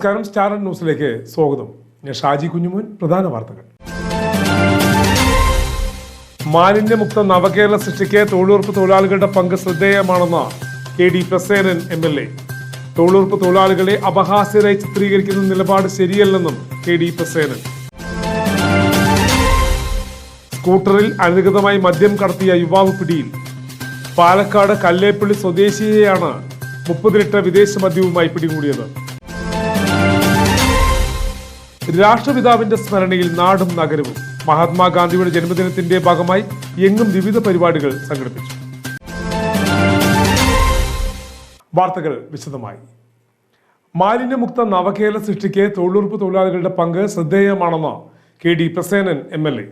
നമസ്കാരം സ്റ്റാർ ന്യൂസിലേക്ക് സ്വാഗതം. ഞാൻ ഷാജി കുഞ്ഞുമോൻ പ്രധാന വാർത്തകൾ. മാലിന്യമുക്ത നവകേരള സൃഷ്ടിക്ക് തൊഴിലുറപ്പ് തൊഴിലാളികളുടെ പങ്ക് ശ്രദ്ധേയമാണെന്ന് K D Prasenan M L A. തൊഴിലുറപ്പ് തൊഴിലാളികളെ അപഹാസ്യരായി ചിത്രീകരിക്കുന്ന നിലപാട് ശരിയല്ലെന്നും കെ ഡി പ്രസേനൻ. സ്കൂട്ടറിൽ അനധികൃതമായി മദ്യം കടത്തിയ യുവാവ് പിടിയിൽ. പാലക്കാട് കല്ലേപ്പള്ളി സ്വദേശിയെയാണ് മുപ്പത് ലിറ്റർ വിദേശ മദ്യവുമായി പിടികൂടിയത്. രാഷ്ട്രപിതാവിന്റെ സ്മരണയിൽ നാടും നഗരവും. മഹാത്മാഗാന്ധിയുടെ ജന്മദിനത്തിന്റെ ഭാഗമായി എങ്ങും വിവിധ പരിപാടികൾ സംഘടിപ്പിച്ചു. വാർത്തകൾ വിശദമായി. മാലിന്യമുക്ത നവകേരള സൃഷ്ടിക്ക് തൊഴിലുറപ്പ് തൊഴിലാളികളുടെ പങ്ക് ശ്രദ്ധേയമാണെന്ന് K D Prasenan M L A.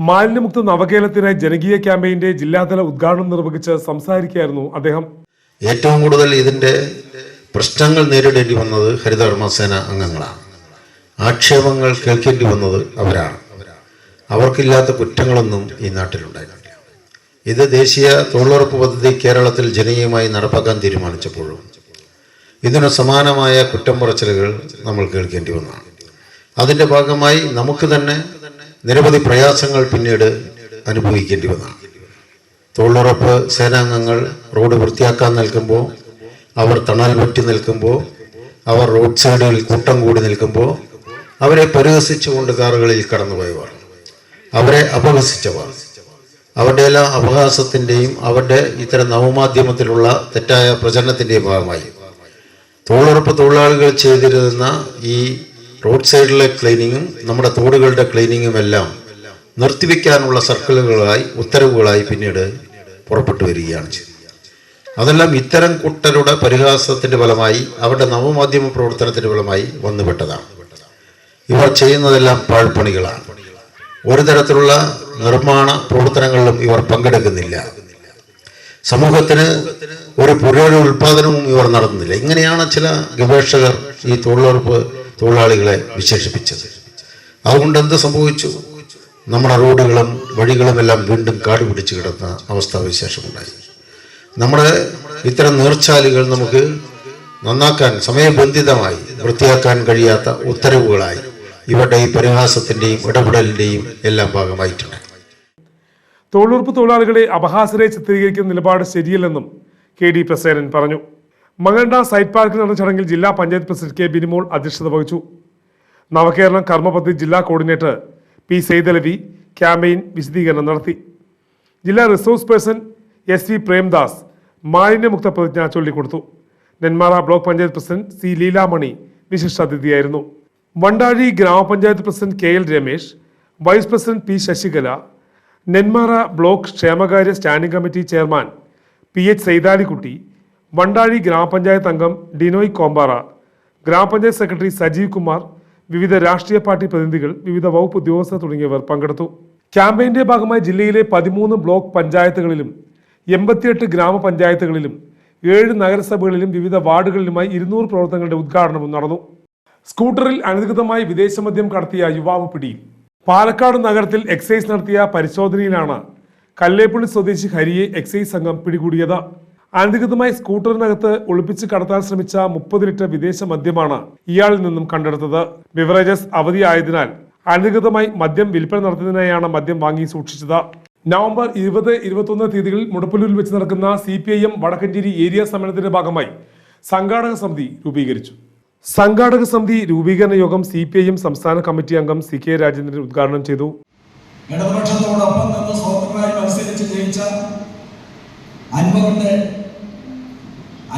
മാലിന്യമുക്ത നവകേരളത്തിനായി ജനകീയ ക്യാമ്പയിന്റെ ജില്ലാതല ഉദ്ഘാടനം നിർവഹിച്ച് സംസാരിക്കുകയായിരുന്നു അദ്ദേഹം. ഏറ്റവും കൂടുതൽ ഇതിന്റെ പ്രശ്നങ്ങൾ നേരിടേണ്ടി വന്നത് ഹരിതകർമ്മസേന അംഗങ്ങളാണ്. ആക്ഷേപങ്ങൾ കേൾക്കേണ്ടി വന്നത് അവരാണ്. അവർക്കില്ലാത്ത കുറ്റങ്ങളൊന്നും ഈ നാട്ടിലുണ്ടായിട്ടില്ല. ഇത് ദേശീയ തൊഴിലുറപ്പ് പദ്ധതി കേരളത്തിൽ ജനകീയമായി നടപ്പാക്കാൻ തീരുമാനിച്ചപ്പോഴും ഇതിന് സമാനമായ കുറ്റം പറച്ചിലുകൾ നമ്മൾ കേൾക്കേണ്ടി വന്നതാണ്. അതിന്റെ ഭാഗമായി നമുക്ക് തന്നെ നിരവധി പ്രയാസങ്ങൾ പിന്നീട് അനുഭവിക്കേണ്ടി വന്നതാണ്. തൊഴിലുറപ്പ് സേനാംഗങ്ങൾ റോഡ് വൃത്തിയാക്കാൻ നിൽക്കുമ്പോൾ അവർ തണൽ പറ്റി നിൽക്കുമ്പോൾ അവർ റോഡ് സൈഡിൽ കൂട്ടം കൂടി നിൽക്കുമ്പോൾ അവരെ പരിഹസിച്ചുകൊണ്ട് കാറുകളിൽ കടന്നുപോയവർ. അവരെ അപഹസിച്ചവർ. അവരുടെ എല്ലാ അപഹാസത്തിന്റെയും അവരുടെ ഇത്തരം നവമാധ്യമത്തിലുള്ള തെറ്റായ പ്രചരണത്തിന്റെയും ഭാഗമായി. തൊഴിലുറപ്പ് തൊഴിലാളികൾ ചെയ്തിരുന്ന ഈ റോഡ് സൈഡിലെ ക്ലീനിങ്ങും നമ്മുടെ തോടുകളുടെ ക്ലീനിങ്ങും എല്ലാം നിർത്തിവെക്കാനുള്ള സർക്കിളുകളായി ഉത്തരവുകളായി പിന്നീട് പുറപ്പെട്ടു വരികയാണ് അതെല്ലാം ഇത്തരം കുട്ടരുടെ പരിഹാസത്തിന്റെ ഫലമായി അവരുടെ നവമാധ്യമ പ്രവർത്തനത്തിന്റെ ഫലമായി വന്നുപെട്ടതാണ്. ഇവർ ചെയ്യുന്നതെല്ലാം പാഴ്പണികളാണ് ഒരു തരത്തിലുള്ള നിർമ്മാണ പ്രവർത്തനങ്ങളിലും ഇവർ പങ്കെടുക്കുന്നില്ല. സമൂഹത്തിന് ഒരു പുരോഗതി ഉൽപാദനവും ഇവർ നടത്തുന്നില്ല. ഇങ്ങനെയാണ് ചില ഗവേഷകർ ഈ തൊഴിലുറപ്പ് തൊഴിലാളികളെ വിശേഷിപ്പിച്ചത്. അതുകൊണ്ട് എന്ത് സംഭവിച്ചു? നമ്മുടെ റോഡുകളും വഴികളും എല്ലാം വീണ്ടും കാട് പിടിച്ചു കിടന്ന അവസ്ഥാവിശേഷമുണ്ടായി നമ്മുടെ ഇത്തരം നീർച്ചാലുകൾ നമുക്ക് നന്നാക്കാൻ സമയബന്ധിതമായി വൃത്തിയാക്കാൻ കഴിയാത്ത ഉത്തരവുകളായി. ഇവരുടെ ഈ പരിഹാസത്തിന്റെയും ഇടപെടലിന്റെയും എല്ലാം ഭാഗമായിട്ടുണ്ട്. തൊഴിലുറപ്പ് തൊഴിലാളികളെ അപഹാസരെ ചിത്രീകരിക്കുന്ന നിലപാട് ശരിയല്ലെന്നും കെ ഡി പ്രസേനൻ പറഞ്ഞു. മകണ്ട സൈറ്റ് പാർക്കിൽ നടന്ന ചടങ്ങിൽ ജില്ലാ പഞ്ചായത്ത് പ്രസിഡന്റ് കെ ബിനിമോൾ അധ്യക്ഷത വഹിച്ചു. നവകേരളം കർമ്മപദ്ധതി ജില്ലാ കോർഡിനേറ്റർ പി സെയ്തലവി ക്യാമ്പയിൻ വിശദീകരണം നടത്തി. ജില്ലാ resource person S V Premdas മാലിന്യമുക്ത പ്രതിജ്ഞ ചൊല്ലിക്കൊടുത്തു. Nenmara block panchayat president C Leelamani വിശിഷ്ടാതിഥിയായിരുന്നു. Vandazhi ഗ്രാമപഞ്ചായത്ത് president K L Ramesh vice president P Sasikala Nenmara block ക്ഷേമകാര്യ standing committee chairman P H Saithalikutty Vandazhi ഗ്രാമപഞ്ചായത്ത് അംഗം ഡിനോയ് കോമ്പാറ ഗ്രാമപഞ്ചായത്ത് സെക്രട്ടറി സജീവ് കുമാർ വിവിധ രാഷ്ട്രീയ പാർട്ടി പ്രതിനിധികൾ വിവിധ വകുപ്പ് ഉദ്യോഗസ്ഥർ തുടങ്ങിയവർ പങ്കെടുത്തു. ക്യാമ്പയിന്റെ ഭാഗമായി ജില്ലയിലെ പതിമൂന്ന് ബ്ലോക്ക് പഞ്ചായത്തുകളിലും എൺപത്തിയെട്ട് ഗ്രാമപഞ്ചായത്തുകളിലും ഏഴ് നഗരസഭകളിലും വിവിധ വാർഡുകളിലുമായി ഇരുന്നൂറ് പ്രവർത്തനങ്ങളുടെ ഉദ്ഘാടനവും നടന്നു. സ്കൂട്ടറിൽ അനധികൃതമായി വിദേശമദ്യം കടത്തിയ യുവാവ് പിടിയിൽ. പാലക്കാട് നഗരത്തിൽ എക്സൈസ് നടത്തിയ പരിശോധനയിലാണ് കല്ലേപ്പള്ളി സ്വദേശി ഹരിയെ എക്സൈസ് സംഘം പിടികൂടിയത്. അനധികൃതമായി സ്കൂട്ടറിനകത്ത് ഒളിപ്പിച്ച് കടത്താൻ ശ്രമിച്ച മുപ്പത് ലിറ്റർ വിദേശ മദ്യമാണ് ഇയാളിൽ നിന്നും കണ്ടെടുത്തത്. ബിവറേജസ് അവധിയായതിനാൽ അനധികൃതമായി മദ്യം വിൽപ്പന നടത്തുന്നതിനായാണ് മദ്യം വാങ്ങി സൂക്ഷിച്ചത്. നവംബർ ഇരുപത് ഇരുപത്തൊന്ന് തീയതികളിൽ മുടപ്പല്ലൂരിൽ വെച്ച് നടക്കുന്ന C P I M Vadakkanchery area സമ്മേളനത്തിന്റെ ഭാഗമായി സംഘാടക സമിതി രൂപീകരിച്ചു. സംഘാടക സമിതി രൂപീകരണ യോഗം സി പി ഐ എം സംസ്ഥാന കമ്മിറ്റി അംഗം സി കെ രാജേന്ദ്രൻ ഉദ്ഘാടനം ചെയ്തു. ഇടതുപക്ഷത്തോടൊപ്പം നിന്ന് സ്വതന്ത്രമായി മത്സരിച്ച് ജയിച്ച അൻവറിന്റെ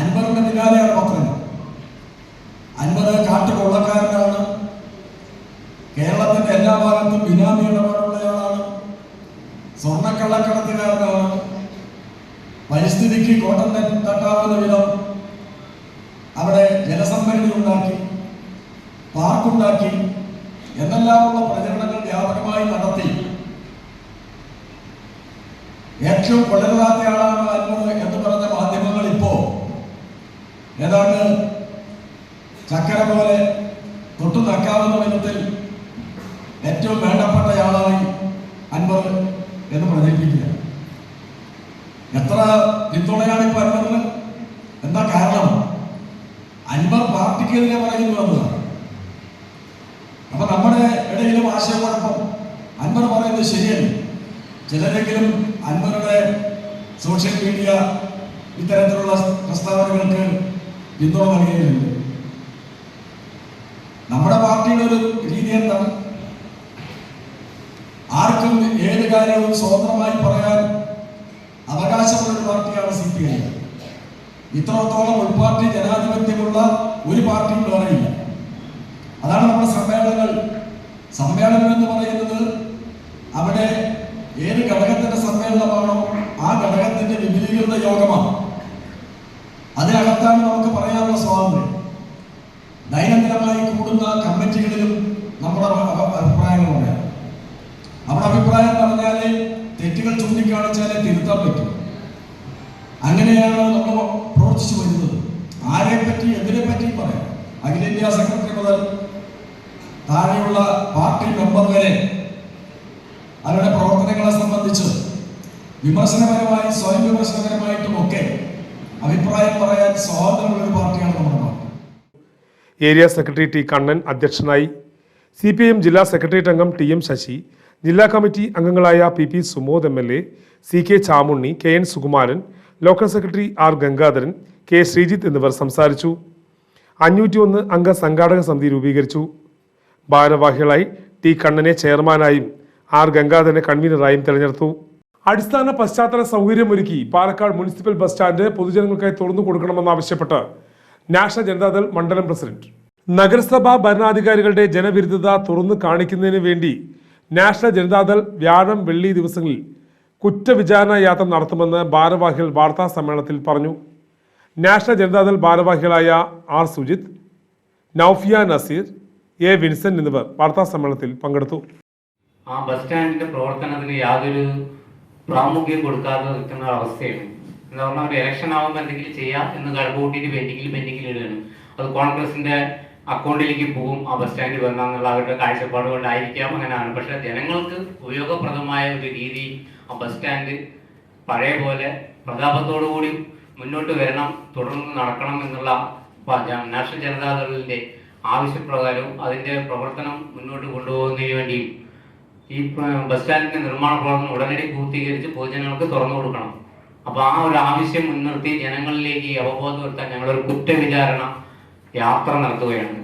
അൻവറിന്റെ പിന്നാലെയാണ് പത്രങ്ങൾ. അൻവർ കാട്ടുകൊള്ളക്കാരനാണ് കേരളത്തിന്റെ എല്ലാ ഭാഗത്തും ബിനാമി ഇടപാടുള്ളയാളാണ്. സ്വർണക്കള്ളക്കടത്തുകാരനാണ്. പരിസ്ഥിതിക്ക് കോട്ടം തട്ടാവുന്ന വിധം അവിടെ ജലസംഭരണി ഉണ്ടാക്കി എന്നെല്ലാമുള്ള പ്രചരണങ്ങൾ വ്യാപകമായി നടത്തി. ഏറ്റവും കൊള്ളരുതാത്ത ആളാണ് എന്ന് പറഞ്ഞ മാധ്യമങ്ങൾ ഇപ്പോ ഏതാണ്ട് ചക്കര പോലെ തൊട്ടു നക്കാവുന്ന വിധത്തിൽ ഏറ്റവും വേണ്ടപ്പെട്ടയാളായി അൻവർ എന്ന് പ്രചരിപ്പിക്കുക. എത്ര പിന്തുണയാണ് ഇപ്പൊ അൻവറിന്? എന്താ കാരണം? അൻവർ പാർട്ടിക്കെതിരെ പറയുന്നു എന്നതാണ് അപ്പൊ നമ്മുടെ ഇടയിലും ആശയക്കുഴപ്പം അൻവർ ശരിയല്ല ചിലരെങ്കിലും അൻവറുടെ സോഷ്യൽ മീഡിയ ഇത്തരത്തിലുള്ള പ്രസ്താവനകൾക്ക് പിന്തുണ നൽകിയിട്ടുണ്ട്. നമ്മുടെ പാർട്ടിയുടെ ഒരു രീതി എന്താണ്? ആർക്കും ഏത് കാര്യവും സ്വതന്ത്രമായി പറയാൻ അവകാശമുള്ള ഒരു പാർട്ടിയാണ് സി പി ഐ ഇത്രത്തോളം ഉൾപാർട്ടി ജനാധിപത്യമുള്ള ഒരു പാർട്ടിയും വേറെയില്ല അതാണ് നമ്മുടെ സമ്മേളനങ്ങൾ. സമ്മേളനം എന്ന് പറയുന്നത് അവിടെ ഏത് ഘടകത്തിന്റെ സമ്മേളനമാണോ ആ ഘടകത്തിന്റെ വിപുലീകൃത യോഗമാണ്. അതിനകത്താണ് നമുക്ക് പറയാനുള്ള സ്വാതന്ത്ര്യം. ദൈനംദിനമായി കൂടുന്ന കമ്മിറ്റികളിലും നമ്മുടെ അഭ- അഭ- അഭിപ്രായങ്ങൾ പറയാം നമ്മുടെ അഭിപ്രായം പറഞ്ഞാൽ തെറ്റുകൾ ചൂണ്ടിക്കാണിച്ചാലേ തിരുത്താൻ പറ്റും. അങ്ങനെയാണ് നമ്മൾ പ്രവർത്തിച്ചു വരുന്നത്. ആരെ പറ്റി എന്തിനെ പറ്റിയും പറയാം? അഖിലേന്ത്യാ സെക്രട്ടറി മുതൽ താഴെയുള്ള പാർട്ടി മെമ്പർ വരെ അവരുടെ പ്രവർത്തനങ്ങളെ സംബന്ധിച്ച് വിമർശനപരമായി സ്വയം വിമർശനപരമായിട്ടും ഒക്കെ അഭിപ്രായം പറയാൻ സ്വാതന്ത്ര്യമുള്ള ഒരു പാർട്ടിയാണ് നമ്മുടെ party. Area secretary T Kannan അധ്യക്ഷനായി സി പി എം ജില്ലാ സെക്രട്ടേറിയറ്റ് അംഗം ടി എം ശശി ജില്ലാ കമ്മിറ്റി അംഗങ്ങളായ P P Sumod M L A C K Chamunni K N Sukumaran local secretary R Gangadharan K Sreejith എന്നിവർ സംസാരിച്ചു. അഞ്ഞൂറ്റി ഒന്ന് അംഗ സംഘാടക സമിതി രൂപീകരിച്ചു. ഭാരവാഹികളായി ടി കണ്ണനെ ചെയർമാനായും ആർ ഗംഗാധരനെ കൺവീനറായും തെരഞ്ഞെടുത്തു. അടിസ്ഥാന പശ്ചാത്തല സൗകര്യമൊരുക്കി പാലക്കാട് മുനിസിപ്പൽ ബസ് സ്റ്റാൻഡ് പൊതുജനങ്ങൾക്കായി തുറന്നു കൊടുക്കണമെന്നാവശ്യപ്പെട്ട് നാഷണൽ ജനതാദൾ മണ്ഡലം പ്രസിഡന്റ്. നഗരസഭാ ഭരണാധികാരികളുടെ ജനവിരുദ്ധത തുറന്നു കാണിക്കുന്നതിന് വേണ്ടി നാഷണൽ ജനതാദൾ വ്യാഴം വെള്ളി ദിവസങ്ങളിൽ കുറ്റവിചാരണ യാത്ര നടത്തുമെന്ന് ഭാരവാഹികൾ വാർത്താ സമ്മേളനത്തിൽ പറഞ്ഞു. നാഷണൽ ജനതാദൾ ഭാരവാഹികളായ R Sujith Naufiya Nazeer A Vincent എന്നിവർ വാർത്താ സമ്മേളനത്തിൽ പങ്കെടുത്തു. ആ ബസ് സ്റ്റാൻഡിന്റെ പ്രവർത്തനത്തിന് യാതൊരു പ്രാമുഖ്യം കൊടുക്കാതെ നിൽക്കുന്ന അവസ്ഥയാണ്. എന്താ പറഞ്ഞാൽ ഒരു ഇലക്ഷൻ ആവുമ്പോൾ എന്തെങ്കിലും ചെയ്യാം എന്ന് കടകൂട്ടിയിട്ട് പെൻഡിങ്ങിൽ പെൻഡിങ്ങിൽ ഇടുകയാണ്. അത് കോൺഗ്രസിന്റെ അക്കൗണ്ടിലേക്ക് പോകും ആ ബസ് സ്റ്റാൻഡ് വരണമെന്നുള്ള അവരുടെ കാഴ്ചപ്പാട് കൊണ്ടായിരിക്കാം അങ്ങനെയാണ്. പക്ഷെ ജനങ്ങൾക്ക് ഉപയോഗപ്രദമായ ഒരു രീതി ആ ബസ് സ്റ്റാൻഡ് പഴയ പോലെ പ്രതാപത്തോടു കൂടി മുന്നോട്ട് വരണം തുടർന്ന് നടക്കണം എന്നുള്ള നാഷണൽ ജനതാദളിന്റെ ആവശ്യപ്രകാരവും അതിന്റെ പ്രവർത്തനം മുന്നോട്ട് കൊണ്ടുപോകുന്നതിന് വേണ്ടിയും ഈ ബസ് സ്റ്റാൻഡിന്റെ നിർമ്മാണ പ്രവർത്തനം ഉടനടി പൂർത്തീകരിച്ച് പൊതുജനങ്ങൾക്ക് തുറന്നു കൊടുക്കണം. അപ്പൊ ആ ഒരു ആവശ്യം മുൻനിർത്തി ജനങ്ങളിലേക്ക് ഈ അവബോധം വരുത്താൻ ഞങ്ങളൊരു കുറ്റവിചാരണ യാത്ര നടത്തുകയാണ്.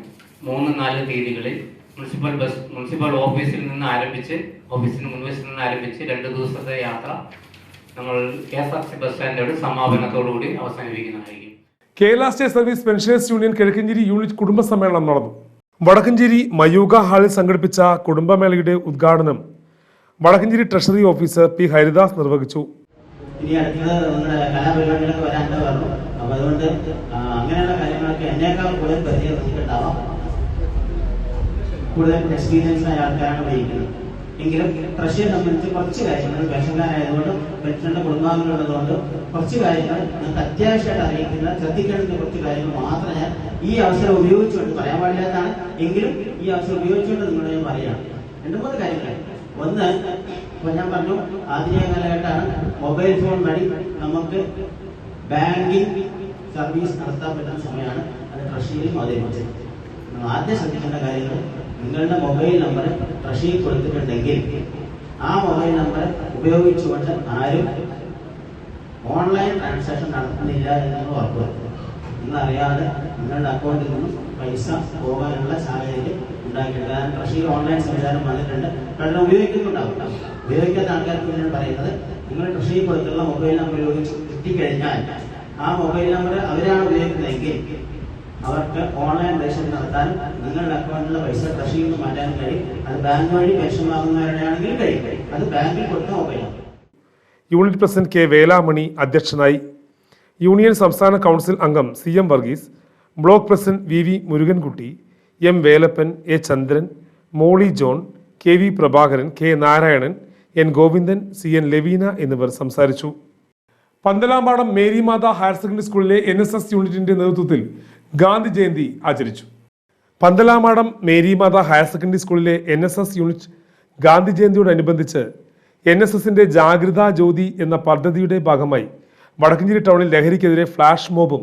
മൂന്ന് നാല് തീയതികളിൽ മുനിസിപ്പൽ ബസ് മുനിസിപ്പൽ ഓഫീസിൽ നിന്ന് ആരംഭിച്ച് ഓഫീസിന് മുൻവശത്ത് നിന്ന് ആരംഭിച്ച് രണ്ട് ദിവസത്തെ യാത്ര നമ്മൾ K S R C bus സ്റ്റാൻഡോട് സമാപനത്തോടുകൂടി അവസാനിപ്പിക്കുന്നതായിരിക്കും. Kerala state service pensioners union Kizhakkenchery unit കുടുംബ സമ്മേളനം നടന്നു. വടക്കഞ്ചേരി മയൂക ഹാളിൽ സംഘടിപ്പിച്ച കുടുംബമേളയുടെ ഉദ്ഘാടനം Vadakkanchery treasury officer P Haridas നിർവഹിച്ചു. ഇനി അതുകൊണ്ട് അങ്ങനെയുള്ള കൂടുതൽ കൂടുതൽ എക്സ്പീരിയൻസ് ആയ ആൾക്കാരാണ് ഉപയോഗിക്കുന്നത് എങ്കിലും റഷ്യയെ സംബന്ധിച്ച് കുറച്ച് കാര്യങ്ങൾ പെൻഷൻകാരായതുകൊണ്ടും പെൻഷന്റെ കുടുംബാംഗങ്ങളുള്ളതുകൊണ്ടും കുറച്ച് കാര്യങ്ങൾ നിങ്ങൾക്ക് അത്യാവശ്യമായിട്ട് അറിയിക്കുന്ന ശ്രദ്ധിക്കേണ്ട കുറച്ച് കാര്യങ്ങൾ മാത്രം ഞാൻ ഈ അവസരം ഉപയോഗിച്ചുകൊണ്ട് പറയാൻ പാടില്ലാത്തതാണ്. എങ്കിലും ഈ അവസരം ഉപയോഗിച്ചുകൊണ്ട് നിങ്ങളെ ഞാൻ പറയുകയാണ്. രണ്ട് മൂന്ന് കാര്യങ്ങൾ. ഒന്ന് ഇപ്പൊ ഞാൻ പറഞ്ഞു ആധുനിക കാലഘട്ടമാണ് മൊബൈൽ ഫോൺ വഴി നമുക്ക് ബാങ്കിങ് സർവീസ് നടത്താൻ പറ്റുന്ന സമയമാണ് അത് അവതരിപ്പിച്ചത് നിങ്ങൾ ആദ്യം ശ്രദ്ധിക്കേണ്ട കാര്യങ്ങൾ നിങ്ങളുടെ മൊബൈൽ നമ്പർ ട്രഷിയിൽ കൊടുത്തിട്ടുണ്ടെങ്കിൽ ആ മൊബൈൽ നമ്പർ ഉപയോഗിച്ചുകൊണ്ട് ആരും ഓൺലൈൻ ട്രാൻസാക്ഷൻ നടത്തുന്നില്ല എന്ന് ഉറപ്പുവരുത്തുക നിങ്ങളറിയാതെ നിങ്ങളുടെ അക്കൗണ്ടിൽ നിന്നും പൈസ പോകാനുള്ള സാഹചര്യം ഉണ്ടാക്കിയിട്ടുണ്ട് കാരണം ട്രഷറിയിൽ ഓൺലൈൻ സംവിധാനം വന്നിട്ടുണ്ട്. കാരണം ഉപയോഗിക്കുന്നുണ്ടാവും. ഉപയോഗിക്കാത്ത ആൾക്കാർക്ക് ഞാൻ പറയുന്നത് നിങ്ങൾ ട്രഷറിയിൽ കൊടുത്തുള്ള മൊബൈൽ നമ്പർ ഉപയോഗിച്ച് കിട്ടിക്കഴിഞ്ഞാൽ ആ മൊബൈൽ നമ്പർ അവരാണ് ഉപയോഗിക്കുന്നതെങ്കിൽ അവർക്ക് ഓൺലൈൻ പൈസ നടത്താനും നിങ്ങളുടെ അക്കൗണ്ടിലെ പൈസ ട്രഷറിയിൽ നിന്ന് മാറ്റാനും കഴിയും. അത് ബാങ്ക് വഴി പെൻഷൻ വാങ്ങുന്നവരുടെയാണെങ്കിൽ കഴിയും. അത് ബാങ്കിൽ കൊടുത്താൽ mobile unit president K Velamani അധ്യക്ഷനായി. യൂണിയൻ സംസ്ഥാന കൗൺസിൽ അംഗം C M Varghese block president V V Murukankutty M Velappan A Chandran Molly John K V Prabhakaran K Narayanan N Govindan C N Laveena എന്നിവർ സംസാരിച്ചു. Panthalampadam Marymatha higher secondary സ്കൂളിലെ N S S യൂണിറ്റിന്റെ നേതൃത്വത്തിൽ ഗാന്ധി ജയന്തി ആചരിച്ചു. പന്തലാമാടം Marymatha higher secondary സ്കൂളിലെ N S S unit Gandhi ജയന്തിയോടനുബന്ധിച്ച് N S എസിന്റെ ജാഗ്രതാ ജ്യോതി എന്ന പദ്ധതിയുടെ ഭാഗമായി വടക്കഞ്ചേരി ടൗണിൽ ലഹരിക്കെതിരെ ഫ്ലാഷ് മോബും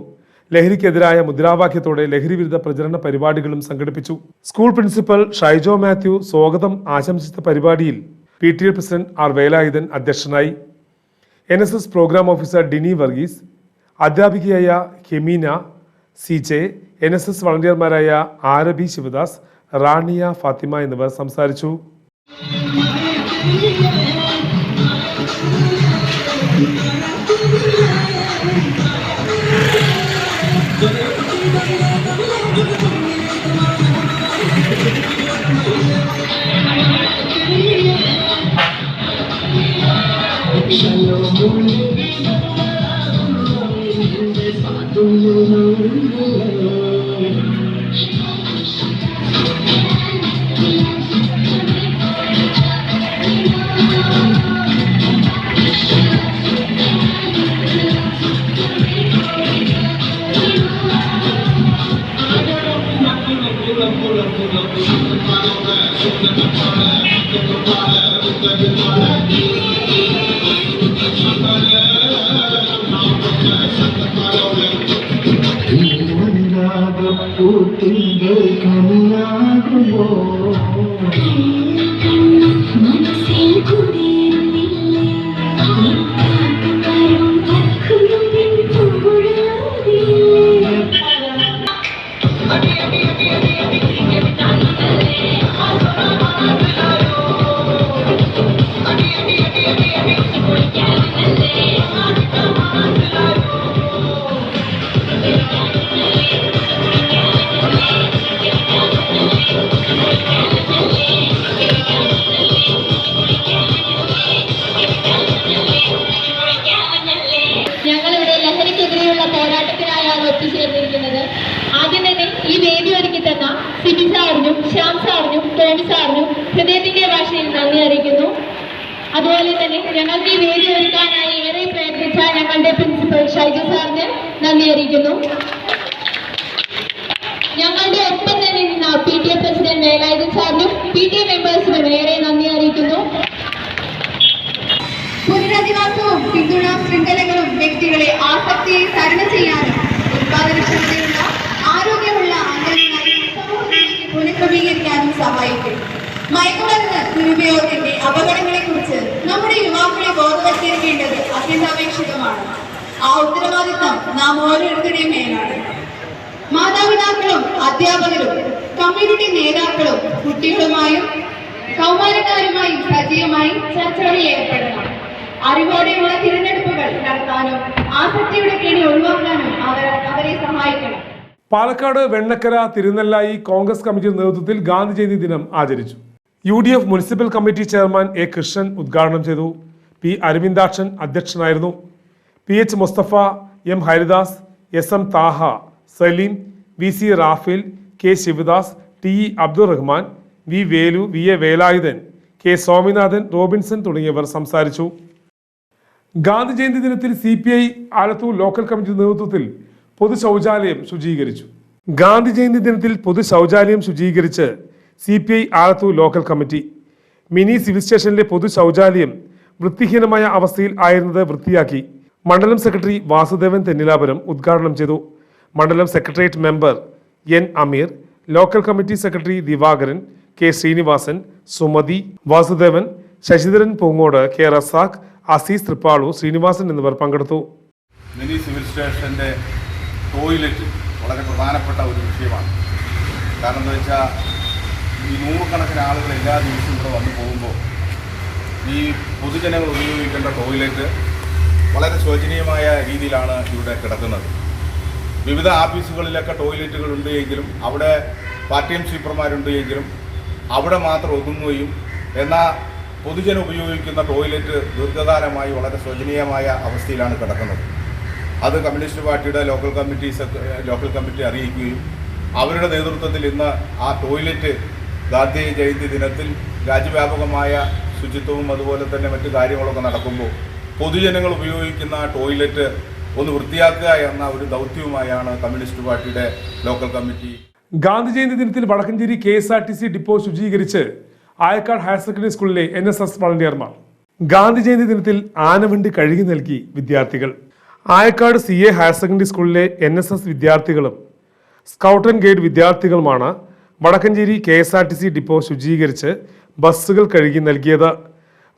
ലഹരിക്കെതിരായ മുദ്രാവാക്യത്തോടെ ലഹരി വിരുദ്ധ പ്രചരണ പരിപാടികളും സംഘടിപ്പിച്ചു. സ്കൂൾ പ്രിൻസിപ്പൽ ഷൈജോ മാത്യു സ്വാഗതം ആശംസിച്ച പരിപാടിയിൽ P T A president R Velayudhan അധ്യക്ഷനായി. N S S programme officer Dini Varghese അധ്യാപികയായ Hemeena C J N S S വളണ്ടിയർമാരായ Arabi Sivadas Raniya Fathima എന്നിവർ സംസാരിച്ചു. ഞങ്ങൾക്ക് ഈ വേദി ഒരുക്കാനായി ഏറെ പ്രയത്നിച്ച ഞങ്ങളുടെ പ്രിൻസിപ്പൽ ഷൈജു സാറിന് നന്ദി അറിയിക്കുന്നു. ഞങ്ങളുടെ ഒപ്പം തന്നെ നിന്ന P T A president Velayudhan സാറിനും പി ടി എ മെമ്പേഴ്സിനും ഏറെ നന്ദി അറിയിക്കുന്നു. പുനരധിവാസവും പിന്തുണ ശൃംഖലകളും വ്യക്തികളെ ആസക്തിയെ തരണം ചെയ്യാനും ഉത്പാദനക്ഷമതയുള്ള ആരോഗ്യമുള്ള അംഗങ്ങളായി പുനഃക്രമീകരിക്കാനും സഹായിക്കും. മയക്കുമരുന്ന് ദുരുപയോഗത്തിന്റെ അപകടങ്ങളെക്കുറിച്ച് നമ്മുടെ യുവാക്കളെ ബോധവൽക്കരിക്കേണ്ടത് അത്യന്താപേക്ഷിതമാണ്. ആ ഉത്തരവാദിത്തം നാം ഓരോരുത്തരുടെയും മേലാണ്. മാതാപിതാക്കളും അധ്യാപകരും കമ്മ്യൂണിറ്റി നേതാക്കളും കുട്ടികളുമായും കൗമാരക്കാരുമായും സജീവമായി ചർച്ചകളിൽ ഏർപ്പെടണം. അറിവോടെയുള്ള തിരഞ്ഞെടുപ്പുകൾ നടത്താനും ആസക്തിയുടെ കെണി ഒഴിവാക്കാനും അവർ അവരെ സഹായിക്കണം. പാലക്കാട് വെണ്ണക്കര തിരുനെല്ലായി കോൺഗ്രസ് കമ്മിറ്റിയുടെ നേതൃത്വത്തിൽ ഗാന്ധി ജയന്തി ദിനം ആചരിച്ചു. U D F municipal committee chairman A Krishnan ഉദ്ഘാടനം ചെയ്തു. പി അരവിന്ദാക്ഷൻ അധ്യക്ഷനായിരുന്നു. P H Mustafa M Haridas S M Thaha Saleem V C Raphael K Sivadas T E Abdul Rahman V Velu V A Velayudhan K Swaminathan Robinson തുടങ്ങിയവർ സംസാരിച്ചു. ഗാന്ധി ജയന്തി ദിനത്തിൽ C P I Alathur local committee നേതൃത്വത്തിൽ പൊതു ശൗചാലയം ശുചീകരിച്ചു. ഗാന്ധി ജയന്തി ദിനത്തിൽ പൊതു ശൗചാലയം ശുചീകരിച്ച് C P I Alathur local committee. Mini civil സ്റ്റേഷനിലെ പൊതു ശൗചാലയം വൃത്തിഹീനമായ അവസ്ഥയിൽ ആയിരുന്നത് വൃത്തിയാക്കി. മണ്ഡലം സെക്രട്ടറി വാസുദേവൻ തെന്നിലാപുരം ഉദ്ഘാടനം ചെയ്തു. മണ്ഡലം secretariat member N Ameer local committee secretary Divakaran K Srinivasan Sumathi Vasudevan Sasidharan Poongode K Razak Azeez Thrippalur Srinivasan എന്നിവർ പങ്കെടുത്തു. മിനി സിവിൽ സ്റ്റേഷന്റെ ടോയ്ലറ്റ് വളരെ പ്രധാനപ്പെട്ട ഒരു വിഷയമാണ്. കാരണം എന്താ വെച്ചാൽ ഈ നൂറുകണക്കിന് ആളുകൾ എല്ലാ ദിവസവും ഇവിടെ വന്നു പോകുമ്പോൾ ഈ പൊതുജനങ്ങൾ ഉപയോഗിക്കേണ്ട ടോയ്ലറ്റ് വളരെ ശോചനീയമായ രീതിയിലാണ് ഇവിടെ കിടക്കുന്നത്. വിവിധ ഓഫീസുകളിലൊക്കെ ടോയ്ലറ്റുകൾ ഉണ്ട് എങ്കിലും അവിടെ പാർട്ട് ടൈം സ്വീപ്പർമാരുണ്ട് എങ്കിലും അവിടെ മാത്രം ഒതുങ്ങുകയും എന്നാൽ പൊതുജന ഉപയോഗിക്കുന്ന ടോയ്ലറ്റ് ദീർഘകാലമായി വളരെ ശോചനീയമായ അവസ്ഥയിലാണ് കിടക്കുന്നത്. അത് കമ്മ്യൂണിസ്റ്റ് പാർട്ടിയുടെ ലോക്കൽ കമ്മിറ്റി ലോക്കൽ കമ്മിറ്റി അറിയിക്കുകയും അവരുടെ നേതൃത്വത്തിൽ ഇന്ന് ആ ടോയ്ലറ്റ് ഗാന്ധി ജയന്തി ദിനത്തിൽ രാജ്യവ്യാപകമായ ശുചിത്വവും അതുപോലെ തന്നെ മറ്റു കാര്യങ്ങളൊക്കെ നടക്കുമ്പോൾ പൊതുജനങ്ങൾ ഉപയോഗിക്കുന്ന ടോയ്ലറ്റ് ഒന്ന് വൃത്തിയാക്കുക എന്ന ഒരു ദൗത്യവുമായാണ് കമ്മ്യൂണിസ്റ്റ് പാർട്ടിയുടെ ലോക്കൽ കമ്മിറ്റി. ഗാന്ധി ജയന്തി ദിനത്തിൽ Vadakkanchery K S R T C depot ശുചീകരിച്ച് Ayakkad higher secondary സ്കൂളിലെ എൻ എസ് എസ് വളണ്ടിയർമാർ. ഗാന്ധി ജയന്തി ദിനത്തിൽ ആനവണ്ടി കഴുകി നൽകി വിദ്യാർത്ഥികൾ. Ayakkad C A higher secondary സ്കൂളിലെ എൻ എസ് എസ് വിദ്യാർത്ഥികളും scout and guide വിദ്യാർത്ഥികളുമാണ് Vadakkanchery K S R T C depot ശുചീകരിച്ച് ബസ്സുകൾ കഴുകി നൽകിയത്.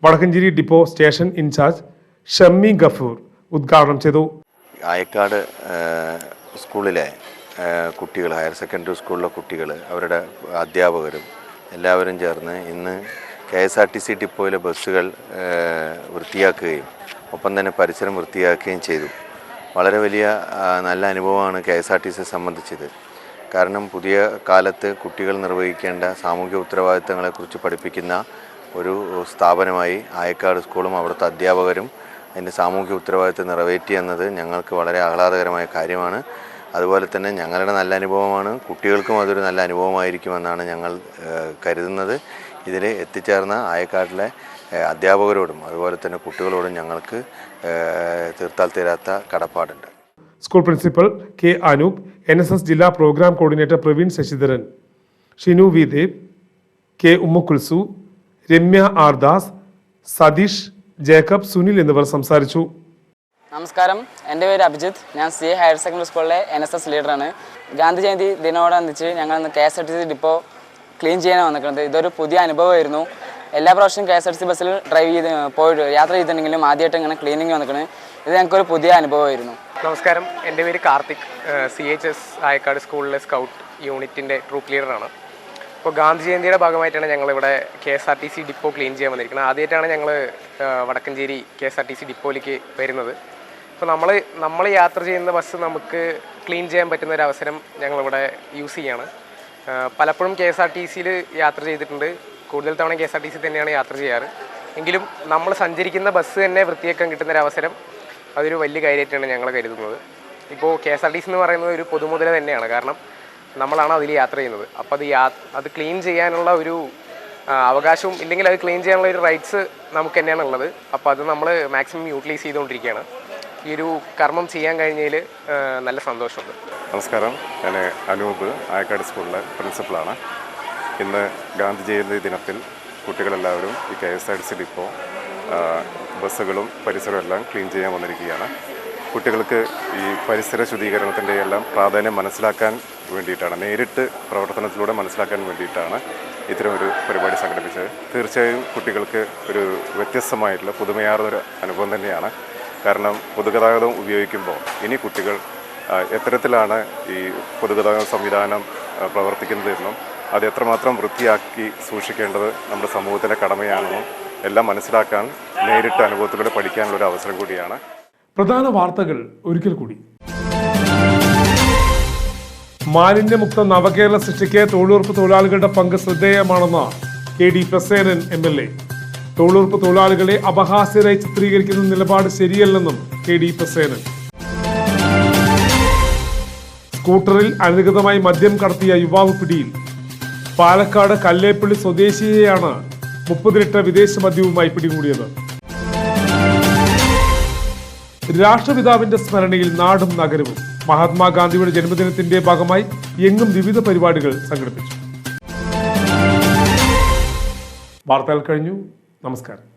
Vadakkanchery depot station in charge Shammi Gafoor ഉദ്ഘാടനം ചെയ്തു. ആയക്കാട് സ്കൂളിലെ കുട്ടികൾ ഹയർ സെക്കൻഡറി സ്കൂളിലെ കുട്ടികൾ അവരുടെ അധ്യാപകരും എല്ലാവരും ചേർന്ന് ഇന്ന് K S R T C ഡിപ്പോയിലെ ബസ്സുകൾ വൃത്തിയാക്കുകയും ഒപ്പം തന്നെ പരിസരം വൃത്തിയാക്കുകയും ചെയ്തു. വളരെ വലിയ നല്ല അനുഭവമാണ് കെ എസ് ആർ ടി സിയെ സംബന്ധിച്ചത്. കാരണം പുതിയ കാലത്ത് കുട്ടികൾ നിർവഹിക്കേണ്ട സാമൂഹ്യ ഉത്തരവാദിത്തങ്ങളെക്കുറിച്ച് പഠിപ്പിക്കുന്ന ഒരു സ്ഥാപനമായി ആയക്കാട് സ്കൂളും അവിടുത്തെ അധ്യാപകരും അതിന്റെ സാമൂഹ്യ ഉത്തരവാദിത്തം നിറവേറ്റി എന്നത് ഞങ്ങൾക്ക് വളരെ ആഹ്ലാദകരമായ കാര്യമാണ്. അതുപോലെ തന്നെ ഞങ്ങളുടെ നല്ല അനുഭവമാണ്. കുട്ടികൾക്കും അതൊരു നല്ല അനുഭവമായിരിക്കുമെന്നാണ് ഞങ്ങൾ കരുതുന്നത്. ഇതിൽ എത്തിച്ചേർന്ന ആയക്കാട്ടിലെ അധ്യാപകരോടും അതുപോലെ തന്നെ കുട്ടികളോടും ഞങ്ങൾക്ക് തീർത്താൽ തീരാത്ത കടപ്പാടുണ്ട്. School principal K Anoop N S S ജില്ലാ programme coordinator Praveen Sasidharan Shinu V Dev K Ummakkulsu Ramya R Das Satheesh Jacob Sunil എന്നിവർ സംസാരിച്ചു. നമസ്കാരം. എന്റെ പേര് അഭിജിത്ത്. ഞാൻ സി ഹയർ സെക്കൻഡറി സ്കൂളിലെ എൻ എസ് എസ് ലീഡറാണ്. ഗാന്ധി ജയന്തി ദിനോടനുബന്ധിച്ച് ഞങ്ങൾ ഇന്ന് K S R T C depot clean ചെയ്യാനാണ് വന്നിരിക്കുന്നത് ഇതൊരു പുതിയ അനുഭവമായിരുന്നു. എല്ലാ പ്രാവശ്യവും കെ എസ് ആർ സി ബസ്സിൽ ഡ്രൈവ് ചെയ്ത് പോയിട്ട് യാത്ര ചെയ്തിട്ടുണ്ടെങ്കിലും ആദ്യമായിട്ട് ഇങ്ങനെ ക്ലീനിങ് വന്നിരിക്കുന്നത് ഇത് ഞങ്ങൾക്കൊരു പുതിയ അനുഭവമായിരുന്നു. നമസ്കാരം. എന്റെ പേര് Karthik. C H S Ayakkad സ്കൂളിലെ സ്കൗട്ട് യൂണിറ്റിന്റെ ട്രൂപ്പ് ലീഡറാണ്. അപ്പോൾ ഗാന്ധി ജയന്തിയുടെ ഭാഗമായിട്ടാണ് ഞങ്ങളിവിടെ K S R T C depot clean ചെയ്യാൻ വന്നിരിക്കുന്നത്. ആദ്യമായിട്ടാണ് ഞങ്ങൾ Vadakkanchery K S R T C ഡിപ്പോയിലേക്ക് വരുന്നത്. അപ്പോൾ നമ്മൾ നമ്മൾ യാത്ര ചെയ്യുന്ന ബസ് നമുക്ക് ക്ലീൻ ചെയ്യാൻ പറ്റുന്ന ഒരു അവസരം ഞങ്ങളിവിടെ യൂസ് ചെയ്യുകയാണ് പലപ്പോഴും കെ എസ് ആർ ടി സിയിൽ യാത്ര ചെയ്തിട്ടുണ്ട്. കൂടുതൽ തവണ K S R T C തന്നെയാണ് യാത്ര ചെയ്യാറ്. എങ്കിലും നമ്മൾ സഞ്ചരിക്കുന്ന ബസ് തന്നെ വൃത്തിയാക്കാൻ കിട്ടുന്ന ഒരു അവസരം അതൊരു വലിയ കാര്യമായിട്ടാണ് ഞങ്ങൾ കരുതുന്നത്. ഇപ്പോൾ K S R T C എന്ന് പറയുന്നത് ഒരു പൊതുമുതല തന്നെയാണ്. കാരണം നമ്മളാണ് അതിൽ യാത്ര ചെയ്യുന്നത്. അപ്പോൾ അത് യാ അത് ക്ലീൻ ചെയ്യാനുള്ള ഒരു അവകാശവും ഇല്ലെങ്കിൽ അത് ക്ലീൻ ചെയ്യാനുള്ള ഒരു റൈറ്റ്സ് നമുക്ക് തന്നെയാണ് ഉള്ളത്. അപ്പോൾ അത് നമ്മൾ മാക്സിമം യൂട്ടിലൈസ് ചെയ്തുകൊണ്ടിരിക്കുകയാണ്. ഈ ഒരു കർമ്മം ചെയ്യാൻ കഴിഞ്ഞതിൽ നല്ല സന്തോഷമുണ്ട്. നമസ്കാരം. ഞാൻ അനൂപ് ആയക്കാട് സ്കൂളിലെ പ്രിൻസിപ്പളാണ്. ഇന്ന് ഗാന്ധി ജയന്തി ദിനത്തിൽ കുട്ടികളെല്ലാവരും ഈ K S R T C depot ബസ്സുകളും പരിസരവും എല്ലാം ക്ലീൻ ചെയ്യാൻ വന്നിരിക്കുകയാണ്. കുട്ടികൾക്ക് ഈ പരിസര ശുദ്ധീകരണത്തിന്റെ എല്ലാം പ്രാധാന്യം മനസ്സിലാക്കാൻ വേണ്ടിയിട്ടാണ് നേരിട്ട് പ്രവർത്തനത്തിലൂടെ മനസ്സിലാക്കാൻ വേണ്ടിയിട്ടാണ് ഇത്തരം ഒരു പരിപാടി സംഘടിപ്പിച്ചത്. തീർച്ചയായും കുട്ടികൾക്ക് ഒരു വ്യത്യസ്തമായിട്ടുള്ള പുതുമയാർന്നൊരു അനുഭവം തന്നെയാണ്. കാരണം പൊതുഗതാഗതം ഉപയോഗിക്കുമ്പോൾ ഇനി കുട്ടികൾ എത്തരത്തിലാണ് ഈ പൊതുഗതാഗത സംവിധാനം പ്രവർത്തിക്കുന്നതെന്നും അത് എത്രമാത്രം വൃത്തിയാക്കി സൂക്ഷിക്കേണ്ടത് നമ്മുടെ സമൂഹത്തിന്റെ കടമയാണെന്നും എല്ലാം മനസ്സിലാക്കാൻ നേരിട്ട് അനുഭവത്തിലൂടെ പഠിക്കാനുള്ള ഒരു അവസരം കൂടിയാണ്. പ്രധാന വാർത്തകൾ ഒരിക്കൽ കൂടി. മാലിന്യമുക്ത നവകേരള സൃഷ്ടിക്ക് തൊഴിലുറപ്പ് തൊഴിലാളികളുടെ പങ്ക് ശ്രദ്ധേയമാണെന്ന് K D Prasenan M L A. തൊഴിലുറപ്പ് തൊഴിലാളികളെ അപഹാസ്യരായി ചിത്രീകരിക്കുന്ന നിലപാട് ശരിയല്ലെന്നും കെ ഡി പ്രസേനൻ. സ്കൂട്ടറിൽ അനധികൃതമായി മദ്യം കടത്തിയ യുവാവ് പിടിയിൽ. പാലക്കാട് കല്ലേപ്പള്ളി സ്വദേശിയെയാണ് മുപ്പത് ലിറ്റർ വിദേശ മദ്യവുമായി പിടികൂടിയത്. രാഷ്ട്രപിതാവിന്റെ സ്മരണയിൽ നാടും നഗരവും. മഹാത്മാഗാന്ധിയുടെ ജന്മദിനത്തിന്റെ ഭാഗമായി എങ്ങും വിവിധ പരിപാടികൾ സംഘടിപ്പിച്ചു. വാർത്തകൾ കഴിഞ്ഞു. നമസ്കാരം.